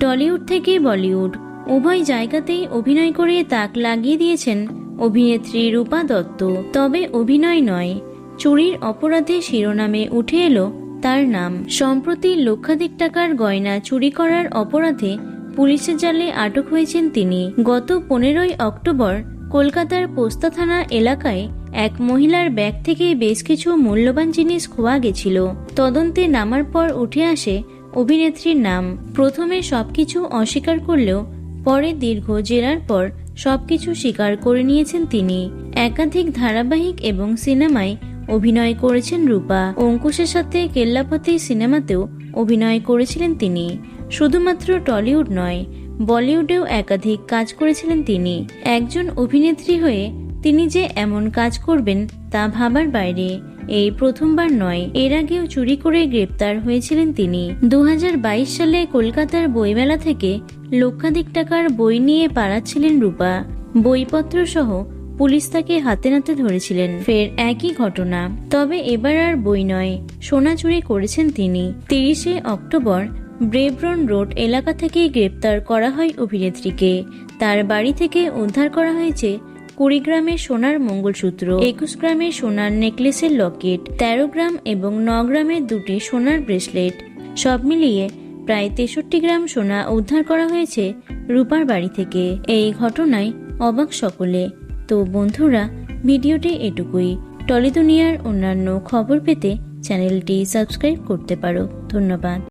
Tollywood থেকে বলিউড। উভয় জায়গাতেই অভিনয় করে তাক লাগিয়ে দিয়েছেন অভিনেত্রী রূপা দত্ত। তবে অভিনয় নয়, চুরির অপরাধে শিরোনামে উঠে এলো তার নাম। সম্প্রতি লক্ষাধিক টাকার গয়না চুরি করার অপরাধে পুলিশের জালে আটক হয়েছেন তিনি। গত পনেরোই অক্টোবর কলকাতার পোস্তা থানা এলাকায় এক মহিলার ব্যাগ থেকে বেশ কিছু মূল্যবান জিনিস খোয়া গেছিল। তদন্তে নামার পর উঠে আসে অভিনেত্রীর নাম প্রথমে সবকিছু অস্বীকার করলেও পরে দীর্ঘ জেরার পর সবকিছু স্বীকার করে নিয়েছেন তিনি। একাধিক ধারাবাহিক এবং সিনেমায় অভিনয় করেছেন রূপা। অঙ্কুশের সাথে কেল্লাপতি সিনেমাতেও অভিনয় করেছিলেন তিনি। শুধুমাত্র টলিউড নয়, বলিউডেও একাধিক কাজ করেছিলেন তিনি। একজন অভিনেত্রী হয়ে তিনি যে এমন কাজ করবেন তা ভাবার বাইরে। এই প্রথমবার নয়, এর আগেও চুরি করে গ্রেপ্তার হয়েছিলেন তিনি। দু হাজার বাইশ সালে কলকাতার বইমেলা থেকে লক্ষাধিক টাকার বই নিয়ে পালাচ্ছিলেন রূপা। বইপত্র সহ পুলিশ তাকে হাতে নাতে ধরেছিলেন। ফের একই ঘটনা। তবে এবার আর বই নয়, সোনা চুরি করেছেন তিনি। তিরিশে অক্টোবর ব্রেব্রন রোড এলাকা থেকে গ্রেপ্তার করা হয় অভিনেত্রীকে। তার বাড়ি থেকে উদ্ধার করা হয়েছে কুড়ি গ্রামের সোনার মঙ্গলসূত্র, একুশ গ্রামের সোনার নেকলেসের লকেট, তেরো গ্রাম এবং ন গ্রামের দুটি সোনার ব্রেসলেট, সব মিলিয়ে প্রায় তেষট্টি গ্রাম সোনা উদ্ধার করা হয়েছে রূপার বাড়ি থেকে। এই ঘটনায় অবাক সকলে। তো বন্ধুরা, ভিডিওটি এটুকুই। টলিদুনিয়ার অন্যান্য খবর পেতে চ্যানেলটি সাবস্ক্রাইব করতে পারো। ধন্যবাদ।